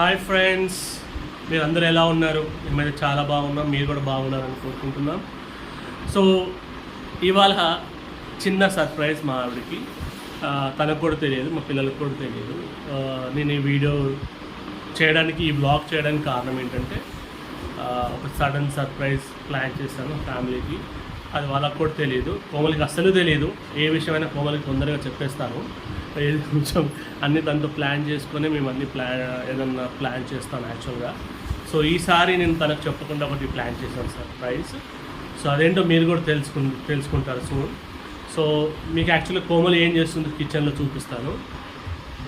Hi friends మీరు అందరు ఎలా ఉన్నారు? మేమైతే చాలా బాగున్నాం. మీరు కూడా బాగున్నారని కోరుకుంటున్నాం. సో ఇవాళ చిన్న సర్ప్రైజ్ మా ఆవిడకి. తనకు కూడా తెలియదు మా పిల్లలకు కూడా తెలియదు. నేను ఈ వీడియో చేయడానికి ఈ బ్లాగ్ చేయడానికి కారణం ఏంటంటే ఒక సడన్ సర్ప్రైజ్ ప్లాన్ చేశాను ఫ్యామిలీకి. అది వాళ్ళకు కూడా తెలియదు కోమలికి అస్సలు తెలియదు ఏ విషయమైనా కోమలికి తొందరగా చెప్పేస్తాను. ఏది కొంచెం అన్ని దాంతో ప్లాన్ చేసుకొని మేము అన్ని ప్లాన్ ఏదన్నా ప్లాన్ చేస్తాను యాక్చువల్గా సో ఈసారి నేను తనకు చెప్పకుండా ఒకటి ప్లాన్ చేశాను సార్ ప్రైస్. సో అదేంటో మీరు కూడా తెలుసుకు తెలుసుకుంటారు సూన్ సో మీకు యాక్చువల్గా కోమలి ఏం చేస్తుందో కిచెన్లో చూపిస్తాను.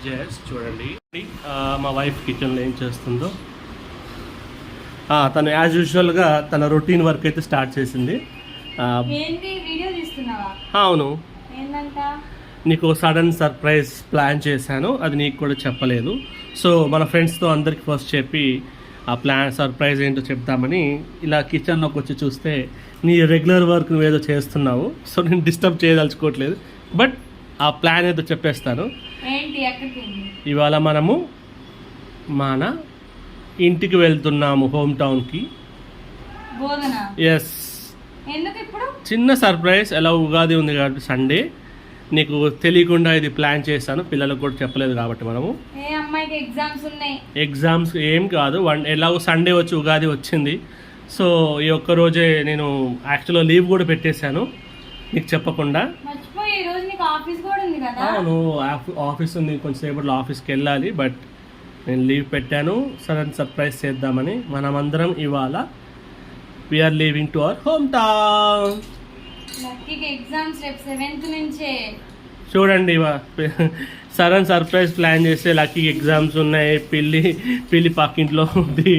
జస్ట్ చూడండి. మా వైఫ్ కిచెన్లో ఏం చేస్తుందో. తను యాజ్ యూజువల్గా తన రొటీన్ వర్క్ అయితే స్టార్ట్ చేసింది. అవును. నీకు సడన్ సర్ప్రైజ్ ప్లాన్ చేశాను. అది నీకు కూడా చెప్పలేదు. సో మన ఫ్రెండ్స్తో అందరికి ఫస్ట్ చెప్పి ఆ ప్లాన్ సర్ప్రైజ్ ఏంటో చెప్తామని ఇలా కిచెన్లోకి వచ్చి చూస్తే నీ రెగ్యులర్ వర్క్ నువ్వేదో చేస్తున్నావు. సో నేను డిస్టర్బ్ చేయదలుచుకోవట్లేదు. బట్ ఆ ప్లాన్ ఏదో చెప్పేస్తాను. ఇవాళ మనము మన ఇంటికి వెళ్తున్నాము హోమ్ టౌన్కి. ఎస్ ఎందుకు ఇప్పుడు? చిన్న సర్ప్రైజ్ ఎలా ఉగాది ఉంది కాబట్టి సండే. నీకు తెలియకుండా ఇది ప్లాన్ చేశాను పిల్లలకు కూడా చెప్పలేదు కాబట్టి మనము. ఏ అమ్మాయికి ఎగ్జామ్స్ ఉన్నాయి? ఎగ్జామ్స్ ఏం కాదు వన్ ఎలాగో సండే వచ్చి ఉగాది వచ్చింది. సో ఈ ఒక్క రోజే నేను యాక్చువల్గా లీవ్ కూడా పెట్టేశాను నీకు చెప్పకుండా. మర్చిపోయి ఈ రోజు నీకు ఆఫీస్ కూడా ఉంది కదా? అవును ఆఫ్- ఆఫీస్ ఉంది కొంచెంసేపట్లో ఆఫీస్కి వెళ్ళాలి బట్ నేను లీవ్ పెట్టాను. సడన్ సర్ప్రైజ్ చేద్దామని మనమందరం ఇవాళ we're leaving to our home town లక్కీకి exams రేపు సెవెంత్ నుంచే. చూడండి సడన్ సర్ప్రైజ్ ప్లాన్ చేస్తే లక్కీకి ఎగ్జామ్స్ ఉన్నాయి పిల్లి పిల్లి పక్కింట్లో ఉంది.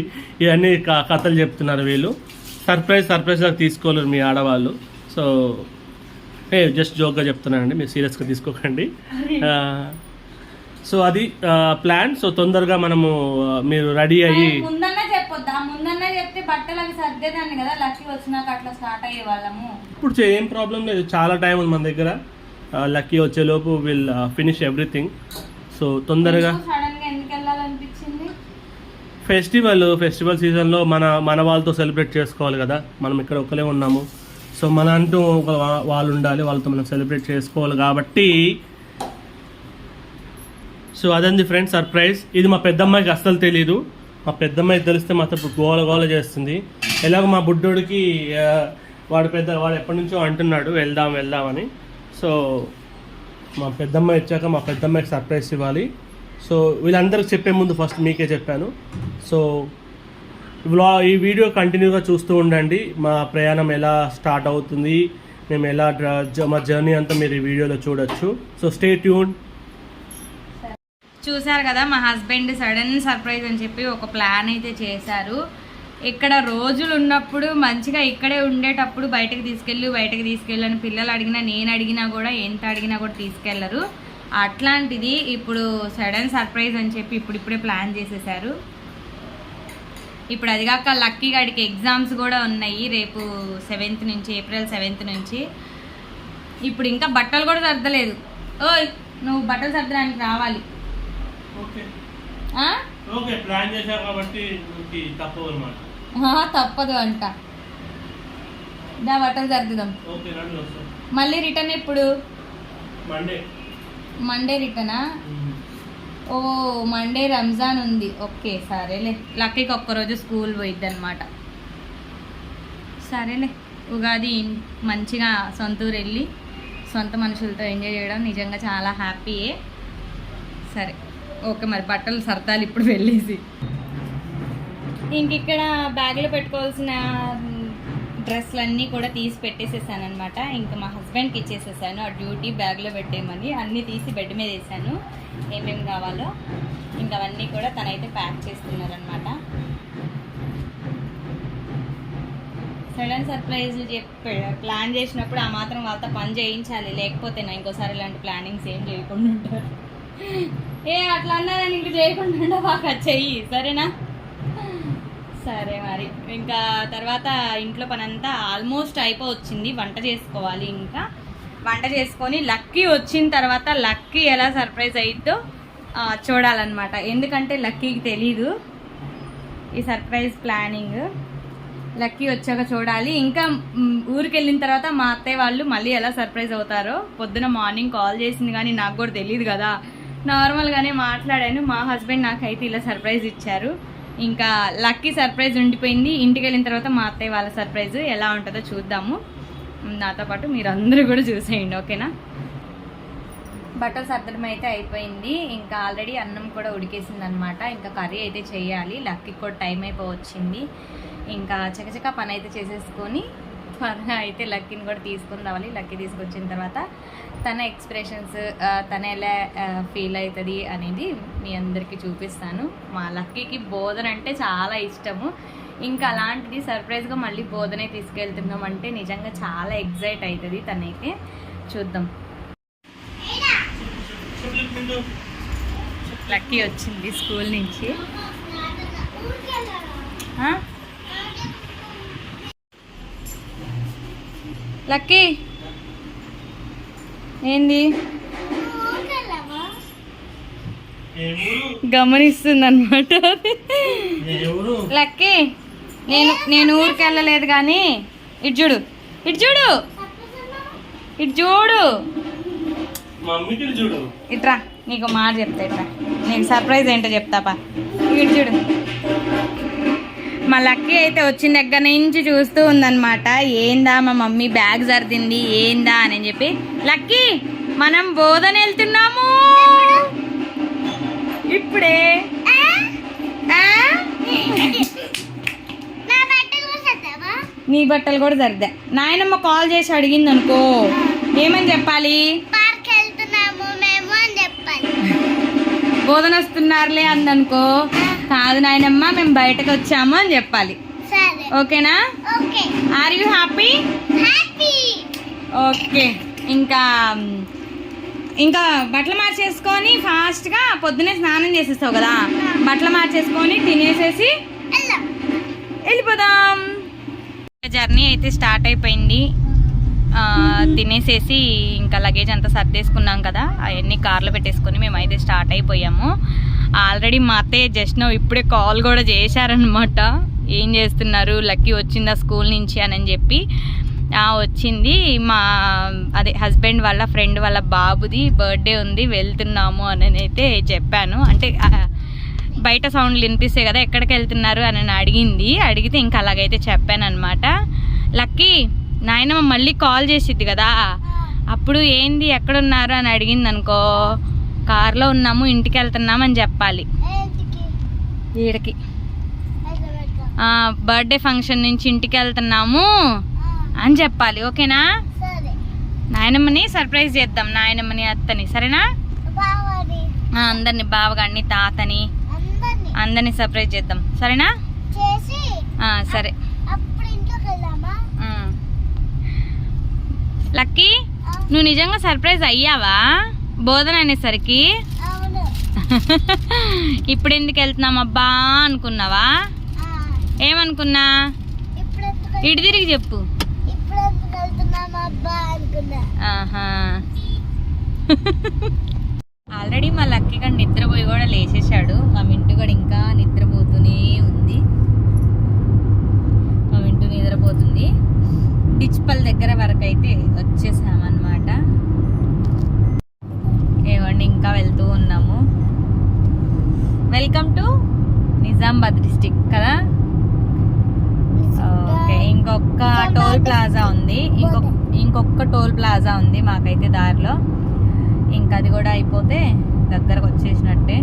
ఇవన్నీ కథలు చెప్తున్నారు వీళ్ళు. సర్ప్రైజ్ సర్ప్రైజ్ లాగా తీసుకోలేరు మీ ఆడవాళ్ళు. సో ఏ జస్ట్ జోక్గా చెప్తున్నానండి మీరు సీరియస్గా తీసుకోకండి. సో అది ప్లాన్ సో తొందరగా మనము మీరు రెడీ అయ్యి బట్టలు అవి సర్దేదాన్ని కదా లక్కీ వచ్చినాక అట్లా స్టార్ట్ అయ్యే వాళ్ళము ఇప్పుడు ఏం ప్రాబ్లం లేదు. చాలా టైం ఉంది మన దగ్గర. లక్కీ వచ్చేలోపు విల్ ఫినిష్ ఎవ్రీథింగ్ సో తొందరగా సడన్గా ఎందుకు వెళ్ళాలనిపించింది? ఫెస్టివల్ ఫెస్టివల్ సీజన్లో మన మన వాళ్ళతో సెలబ్రేట్ చేసుకోవాలి కదా. మనం ఇక్కడ ఒకలే ఉన్నాము. సో మన అంటూ ఒక వా- వాళ్ళు ఉండాలి. వాళ్ళతో మనం సెలబ్రేట్ చేసుకోవాలి కాబట్టి. సో అదండి ఫ్రెండ్స్ సర్ప్రైజ్ ఇది మా పెద్దమ్మాయికి అస్సలు తెలియదు మా పెద్దమ్మాయి తెలిస్తే మాత్రం ఇప్పుడు గోల గోల చేస్తుంది. ఎలాగో మా బుడ్డోడికి వాడు పెద్ద వాడు ఎప్పటి నుంచో అంటున్నాడు వెళ్దాం వెళ్దామని సో మా పెద్దమ్మాయి వచ్చాక మా పెద్దమ్మాయికి సర్ప్రైజ్ ఇవ్వాలి. సో వీళ్ళందరికీ చెప్పే ముందు ఫస్ట్ మీకే చెప్పాను. సో వ్లా ఈ వీడియో కంటిన్యూగా చూస్తూ ఉండండి. మా ప్రయాణం ఎలా స్టార్ట్ అవుతుంది మేము ఎలా మా జర్నీ అంతా మీరు ఈ వీడియోలో చూడొచ్చు. సో స్టే ట్యూన్ చూశారు కదా మా హస్బెండ్ సడన్ సర్ప్రైజ్ అని చెప్పి ఒక ప్లాన్ అయితే చేశారు. ఇక్కడ రోజులు ఉన్నప్పుడు మంచిగా ఇక్కడే ఉండేటప్పుడు బయటకు తీసుకెళ్ళి బయటకు తీసుకెళ్ళని పిల్లలు అడిగినా నేను అడిగినా కూడా ఎంత అడిగినా కూడా తీసుకెళ్ళరు అట్లాంటిది ఇప్పుడు సడన్ సర్ప్రైజ్ అని చెప్పి ఇప్పుడిప్పుడే ప్లాన్ చేసేసారు. ఇప్పుడు అది కాక లక్కీ గాడికి ఎగ్జామ్స్ కూడా ఉన్నాయి రేపు సెవెంత్ నుంచి ఏప్రిల్ సెవెంత్ నుంచి. ఇప్పుడు ఇంకా బట్టలు కూడా సర్దలేదు. ఓయ్ నువ్వు బట్టలు సర్దడానికి రావాలి. తప్పదు అంట. దా బట్టలు సర్దుదాం. మళ్ళీ రిటర్న్ ఎప్పుడు? మండే. మండే రిటర్నా? ఓ మండే రంజాన్ ఉంది. ఓకే సరేలే. లక్కీకి ఒక్కరోజు స్కూల్ పోయిద్ది అనమాట సరేలే. ఉగాది మంచిగా సొంత ఊరు వెళ్ళి సొంత మనుషులతో ఎంజాయ్ చేయడం నిజంగా చాలా హ్యాపీయే. సరే. ఓకే మరి బట్టలు సర్దాలి ఇప్పుడు వెళ్ళేసి. ఇంక ఇక్కడ బ్యాగ్లో పెట్టుకోవాల్సిన డ్రెస్లన్నీ కూడా తీసి పెట్టేసేసాను అనమాట ఇంకా మా హస్బెండ్కి ఇచ్చేసేసాను. ఆ డ్యూటీ బ్యాగ్లో పెట్టేయమని అన్నీ తీసి బెడ్ మీద వేసాను. ఏమేమి కావాలో ఇంకా అవన్నీ కూడా తనైతే ప్యాక్ చేస్తున్నారనమాట సడన్ సర్ప్రైజ్ చెప్పి ప్లాన్ చేసినప్పుడు ఆ మాత్రం వాళ్ళతో పని చేయించాలి. లేకపోతే నా ఇంకోసారి ఇలాంటి ప్లానింగ్స్ ఏం చేయకుండా ఉంటారు. ఏ అట్లా అన్నారని ఇంక చేయకుండా ఉండవాక చెయ్యి సరేనా? సరే మరి. ఇంకా తర్వాత ఇంట్లో పని అంతా ఆల్మోస్ట్ అయిపోవచ్చింది. వంట చేసుకోవాలి ఇంకా. వంట చేసుకొని లక్కీ వచ్చిన తర్వాత లక్కీ ఎలా సర్ప్రైజ్ అయిద్దో చూడాలన్నమాట. ఎందుకంటే లక్కీకి తెలీదు ఈ సర్ప్రైజ్ ప్లానింగ్. లక్కీ వచ్చాక చూడాలి. ఇంకా ఊరికి వెళ్ళిన తర్వాత మా అత్తయ్య వాళ్ళు మళ్ళీ ఎలా సర్ప్రైజ్ అవుతారో పొద్దున మార్నింగ్ కాల్ చేసింది కానీ నాకు కూడా తెలియదు కదా. నార్మల్గానే మాట్లాడాను. మా హస్బెండ్ నాకైతే ఇలా సర్ప్రైజ్ ఇచ్చారు. ఇంకా లక్కీ సర్ప్రైజ్ ఉండిపోయింది. ఇంటికి వెళ్ళిన తర్వాత మా అత్తయ్య వాళ్ళ సర్ప్రైజ్ ఎలా ఉంటుందో చూద్దాము. నాతో పాటు మీరు అందరూ కూడా చూసేయండి ఓకేనా? బట్టలు సర్దడం అయితే అయిపోయింది. ఇంకా ఆల్రెడీ అన్నం కూడా ఉడికేసింది అనమాట ఇంకా కర్రీ అయితే చేయాలి. లక్కీ కూడా టైం అయిపోవచ్చింది. ఇంకా చకచక పని అయితే చేసేసుకొని త్వరగా అయితే లక్కీని కూడా తీసుకుని రావాలి. లక్కీ తీసుకొచ్చిన తర్వాత తన ఎక్స్ప్రెషన్స్ తన ఎలా ఫీల్ అవుతుంది అనేది మీ అందరికీ చూపిస్తాను. మా లక్కీకి బోధన అంటే చాలా ఇష్టము. ఇంకా అలాంటిది సర్ప్రైజ్గా మళ్ళీ బోధనే తీసుకెళ్తున్నాం అంటే నిజంగా చాలా ఎగ్జైట్ అవుతుంది తనైతే. చూద్దాం. లక్కీ వచ్చింది స్కూల్ నుంచి. లక్కీ! ఏంది? గమనిస్తుంది అనమాట లక్కీ నేను నేను ఊరికి వెళ్ళలేదు కానీ ఇటు చూడు ఇటు చూడు ఇటు చూడు. మమ్మీకి చూడు. ఇట్రా నీకు మాట చెప్తా ఇట్రా. నీకు సర్ప్రైజ్ ఏంటో చెప్తాపా. ఇటు చూడు. మా లక్కీ అయితే వచ్చిన దగ్గర నుంచి చూస్తూ ఉందన్నమాట. ఏందా మా మమ్మీ బ్యాగ్ సర్దింది ఏందా? అని చెప్పి లక్కీ మనం బోధన వెళ్తున్నాము. ఇప్పుడే? నీ బట్టలు కూడా సర్దా. నాయనమ్మ కాల్ చేసి అడిగింది అనుకో ఏమని చెప్పాలి. బోధన వస్తున్నారులే అందనుకో. కాదు నాయనమ్మ మేము బయటకు వచ్చాము అని చెప్పాలి. ఓకేనా? Okay. Are you happy okay. ఇంకా ఇంకా బట్టలు మార్చేసుకొని ఫాస్ట్గా పొద్దునే స్నానం చేసేస్తావు కదా? బట్టలు మార్చేసుకొని తినేసేసి వెళ్ళిపోదాం. జర్నీ అయితే స్టార్ట్ అయిపోయింది. తినేసేసి ఇంకా లగేజ్ అంతా సర్దేసుకున్నాం కదా. అవన్నీ కార్లో పెట్టేసుకొని మేమైతే స్టార్ట్ అయిపోయాము. ఆల్రెడీ మా అత్తయ్య జస్ట్ ఇప్పుడే కాల్ కూడా చేశారనమాట ఏం చేస్తున్నారు? లక్కీ వచ్చిందా స్కూల్ నుంచి అని చెప్పి. వచ్చింది. మా అదే హస్బెండ్ వాళ్ళ ఫ్రెండ్ వాళ్ళ బాబుది బర్త్డే ఉంది వెళ్తున్నాము అని అయితే చెప్పాను. అంటే బయట సౌండ్లు వినిపిస్తాయి కదా ఎక్కడికి వెళ్తున్నారు అని అడిగింది. అడిగితే ఇంకా అలాగైతే చెప్పాను అనమాట లక్కీ నాయనమ్మ మళ్ళీ కాల్ చేసిద్ది కదా. అప్పుడు ఏంది ఎక్కడున్నారు అని అడిగింది అనుకో కార్లో ఉన్నాము ఇంటికి వెళ్తున్నాము అని చెప్పాలి. వీడికి బర్త్డే ఫంక్షన్ నుంచి ఇంటికి వెళ్తున్నాము అని చెప్పాలి ఓకేనా? నాయనమ్మని సర్ప్రైజ్ చేద్దాం నాయనమ్మని అత్తని సరేనా? అందరిని బావగాడిని తాతని అందరిని. సర్ప్రైజ్ చేద్దాం సరేనా? సరే. లక్కీ నువ్వు నిజంగా సర్ప్రైజ్ అయ్యావా? బోధన అనేసరికి? ఇప్పుడు ఎందుకు వెళ్తున్నాం అబ్బా అనుకున్నావా? ఏమనుకున్నా? ఇటు తిరిగి చెప్పు. ఆల్రెడీ మా లక్కీ గడు నిద్రపోయి కూడా లేచేశాడు. మా మింటు కూడా ఇంకా నిద్రపోతూనే ఉంది. మా మింటు నిద్రపోతుంది. డిచ్పల్ దగ్గర వరకు అయితే వచ్చేసామన్నమాట. ఏమండి ఇంకా వెళ్తూ ఉన్నాము. వెల్కమ్ టు నిజామాబాద్ డిస్టిక్ కదా? ఓకే ఇంకొక టోల్ ప్లాజా ఉంది. ఇంకొక ఇంకొక టోల్ ప్లాజా ఉంది మాకైతే దారిలో. ఇంకా అది కూడా అయిపోతే దగ్గరకు వచ్చేసినట్టే.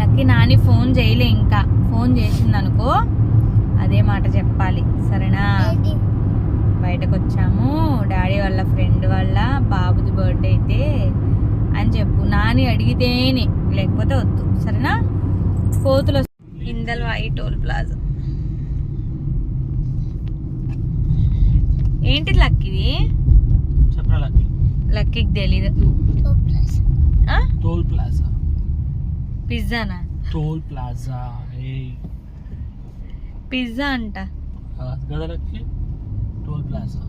లక్కీ నాని ఫోన్ చేయలే ఇంకా. ఫోన్ చేసింది అనుకో అదే మాట చెప్పాలి. సరేనా? బయటకు వచ్చాము డాడీ వాళ్ళ ఫ్రెండ్ వాళ్ళ బాబుది బర్త్డే అయితే అని చెప్పు. నాని అడిగితేనే లేకపోతే వద్దు. సరేనా? కోతులు వస్- ఇందల్వాయి టోల్ ప్లాజా. ఏంటి లక్కీది లక్కీకి తెలీదు? Toll plaza. పిజ్జానా? Toll plaza pizza అంట. కదా Lucky? Toll plaza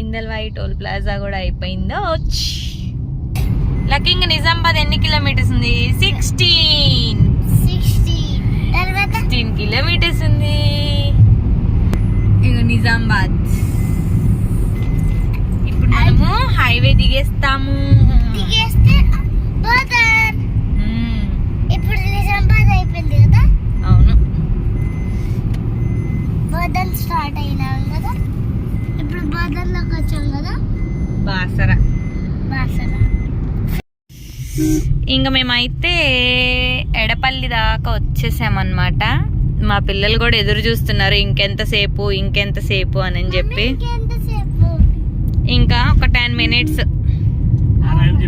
Indalwai toll plaza కూడా అయిపోయిందో? లకింగ్ నిజామాబాద్ ఎన్ని కిలోమీటర్స్ ఉంది? సిక్స్టీన్. సిక్స్టీన్ కిలోమీటర్స్ ఉంది. ఇక నిజామాబాద్. ఇప్పుడు మనము హైవే దిగేస్తాము దిగేస్తే బోధన్ మ్మ్. ఇప్పుడు నిజామాబాద్ అయిపోయింది కదా అవును బోధన్ స్టార్ట్ అయినాం కదా బోధన్లోకి వచ్చాం కదా? బాసర. బాసర. ఇంకా మేమైతే ఎడపల్లి దాకా వచ్చేసామన్నమాట. మా పిల్లలు కూడా ఎదురు చూస్తున్నారు ఇంకెంతసేపు ఇంకెంతసేపు అని చెప్పి. ఇంకా ఒక టెన్ మినిట్స్. ఎంత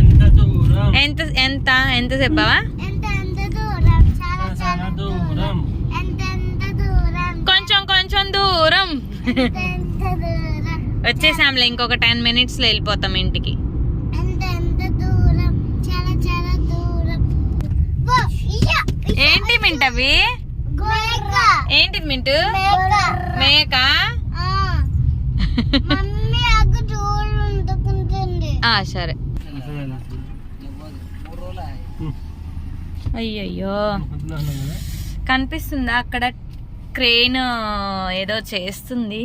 ఎంత దూరం? ఎంత ఎంత ఎంతసేపు బావా ఎంత ఎంత దూరం? చాలా చాలా చాలా దూరం. ఎంత ఎంత దూరం? కొంచెం కొంచెం దూరం. వచ్చేసాంలే ఇంకొక టెన్ మినిట్స్లో వెళ్ళిపోతాం ఇంటికి. ఎంత ఎంత దూరం? చాలా చాలా దూరం. ఓ, ఇయ్య, ఇయ్య. ఏంటి మింట్ అవి? మేక. ఏంటిది మింటు? మేక. సరే. అయ్యయ్యో. కనిపిస్తుందా అక్కడ క్రెయిన్ ఏదో చేస్తుంది?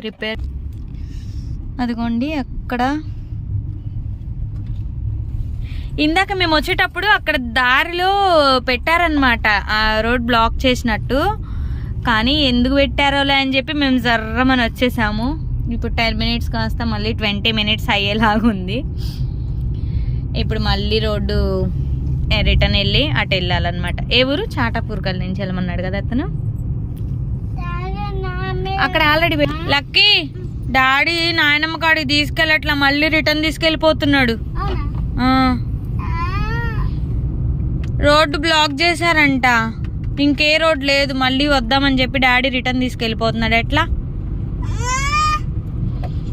రిపేర్. అదిగోండి అక్కడ. ఇందాక మేము వచ్చేటప్పుడు అక్కడ దారిలో పెట్టారనమాట ఆ రోడ్ బ్లాక్ చేసినట్టు. కానీ ఎందుకు పెట్టారోలే అని చెప్పి మేము జర్రమని వచ్చేసాము. ఇప్పుడు టెన్ మినిట్స్ కాస్త మళ్ళీ ట్వంటీ మినిట్స్ అయ్యేలాగుంది. ఇప్పుడు మళ్ళీ రోడ్డు రిటర్న్ వెళ్ళి అటు వెళ్ళాలన్నమాట. ఏ ఊరు? చాటాపూర్కల్ నుంచి వెళ్ళమన్నాడు కదా అతను. అక్కడ ఆల్రెడీ లక్కీ డాడీ నాయనమ్మ కాడికి తీసుకెళ్ళట్లా మళ్ళీ రిటర్న్ తీసుకెళ్ళిపోతున్నాడు. రోడ్డు బ్లాక్ చేశారంట. ఇంకే రోడ్ లేదు మళ్ళీ వద్దామని చెప్పి డాడీ రిటర్న్ తీసుకెళ్ళిపోతున్నాడు. ఎట్లా ఆ.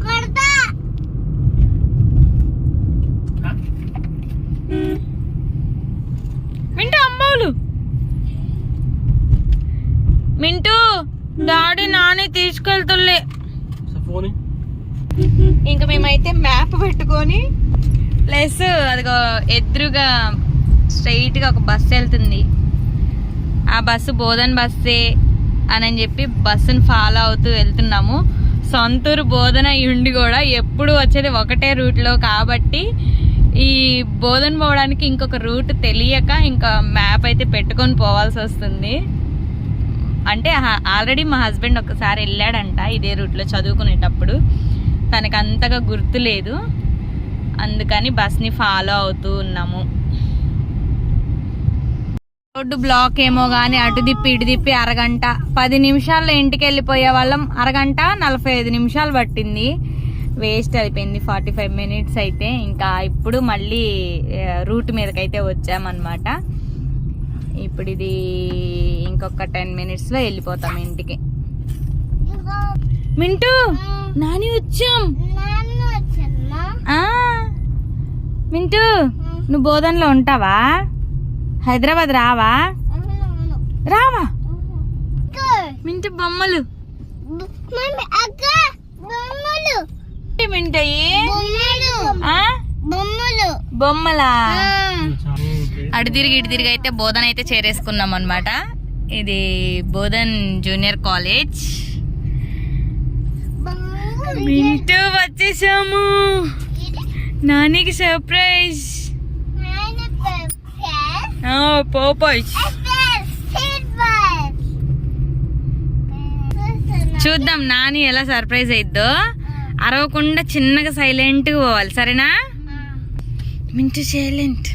కొడతా మింటూ అమ్మోలు మింటూ డాడీ నాని తీసుకెళ్తులే. ఫోన్. ఇంకా మేమైతే మ్యాప్ పెట్టుకొని ప్లస్ అదిగో ఎదురుగా స్ట్రైట్గా ఒక బస్సు వెళ్తుంది. ఆ బస్సు బోధన్ బస్సే అని చెప్పి బస్సును ఫాలో అవుతూ వెళ్తున్నాము. సొంతూరు బోధన ఉండి కూడా ఎప్పుడు వచ్చేది ఒకటే రూట్లో కాబట్టి ఈ బోధన పోవడానికి ఇంకొక రూట్ తెలియక ఇంకా మ్యాప్ అయితే పెట్టుకొని పోవాల్సి వస్తుంది. అంటే ఆల్రెడీ మా హస్బెండ్ ఒకసారి వెళ్ళాడంట ఇదే రూట్లో చదువుకునేటప్పుడు. తనకు అంతగా గుర్తు లేదు. అందుకని బస్ని ఫాలో అవుతూ ఉన్నాము. రోడ్డు బ్లాక్ ఏమో కానీ అటు దిప్పి ఇటు దిప్పి అరగంట. పది నిమిషాల్లో ఇంటికి వెళ్ళిపోయే వాళ్ళం. అరగంట నలభై ఐదు నిమిషాలు పట్టింది. వేస్ట్ అయిపోయింది ఫార్టీ ఫైవ్ మినిట్స్ అయితే. ఇంకా ఇప్పుడు మళ్ళీ రూట్ మీదకైతే వచ్చామన్నమాట. ఇప్పుడు ఇది ఇంకొక టెన్ మినిట్స్లో వెళ్ళిపోతాం ఇంటికి. మింటూ నాని వచ్చాం. మింటూ నువ్వు బోధనలో ఉంటావా? హైదరాబాద్ రావా? రావా? మింటూ బొమ్మలు. అక్క బొమ్మలు ఏంటి మింటయి బొమ్మలు ఆ? బొమ్మలు బొమ్మలా ఆ. అటు తిరిగి ఇటు తిరిగి అయితే బోధన అయితే చేరేసుకున్నాం అనమాట ఇది బోధన్ జూనియర్ కాలేజ్. మింటూ వచ్చేసాము. నానికి సర్ప్రైజ్ పోపోయ్ చూద్దాం నాని ఎలా సర్ప్రైజ్ అయిద్దో. అరవకుండా చిన్నగా సైలెంట్గా పోవాలి సరేనా? మింటూ సైలెంట్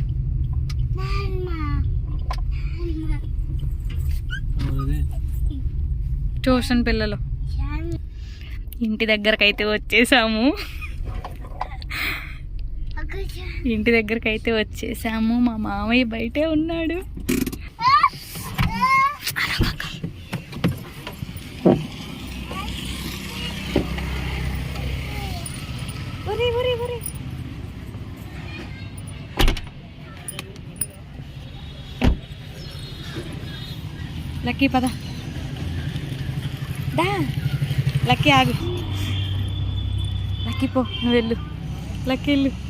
ట్యూషన్ పిల్లలు. ఇంటి దగ్గరకు అయితే వచ్చేసాము. ఇంటి దగ్గరకు అయితే వచ్చేసాము. మా మామయ్య బయటే ఉన్నాడు. లక్కీ పద. దా. లక్కీ ఆగు. లక్కీ పో నువ్వు వెళ్ళు. లక్కీ వెళ్ళు.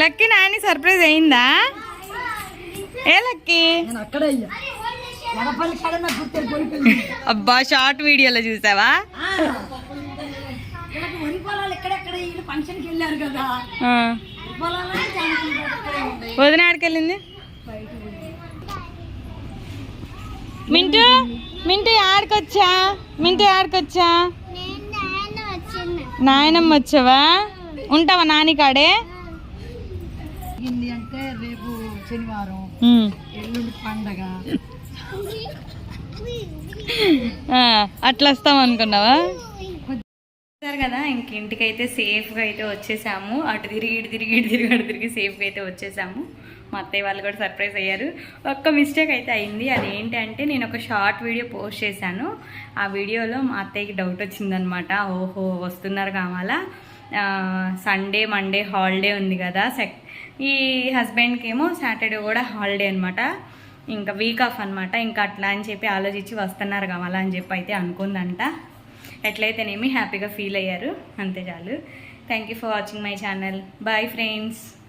లక్కీ నాని సర్ప్రైజ్ అయిందా? ఏ లక్కీ? అబ్బా షార్ట్ వీడియోలో చూసావా? వరి పొలాలు ఎక్కడెక్కడ వీళ్ళు ఫంక్షన్కి వెళ్ళారు కదా ఆ. పొలాలు జానకి తోట అక్కడే ఉంది. వదిన ఆడికెళ్ళింది మింటూ మింటూ ఆడికొచ్చా మింటూ ఆడికొచ్చా నాయనమ్మ వచ్చావా? ఉంటావా నాని కాడే అంటే రేపు శనివారం. ఎల్లుండి పండగ. అట్లా వస్తాం అనుకున్నావా? చూసారు కదా ఇంక ఇంటికైతే సేఫ్గా అయితే వచ్చేసాము. అటు తిరిగి ఇటు తిరిగి ఇటు తిరిగి అటు తిరిగి సేఫ్గా అయితే వచ్చేసాము. మా అత్తయ్య వాళ్ళు కూడా సర్ప్రైజ్ అయ్యారు. ఒక్క మిస్టేక్ అయితే అయింది. అదేంటి అంటే నేను ఒక షార్ట్ వీడియో పోస్ట్ చేశాను. ఆ వీడియోలో మా అత్తయ్యకి డౌట్ వచ్చిందనమాట ఓహో వస్తున్నారు కావాలా? సండే మండే హాలిడే ఉంది కదా. సెక్ ఈ హస్బెండ్కి ఏమో సాటర్డే కూడా హాలిడే అనమాట ఇంకా వీక్ ఆఫ్ అనమాట ఇంకా అట్లా అని చెప్పి ఆలోచించి వస్తున్నారు కావాలా అని చెప్పి అయితే అనుకుందంట. ఎట్లయితేనేమి హ్యాపీగా ఫీల్ అయ్యారు. అంతే చాలు. Thank you for watching my channel bye friends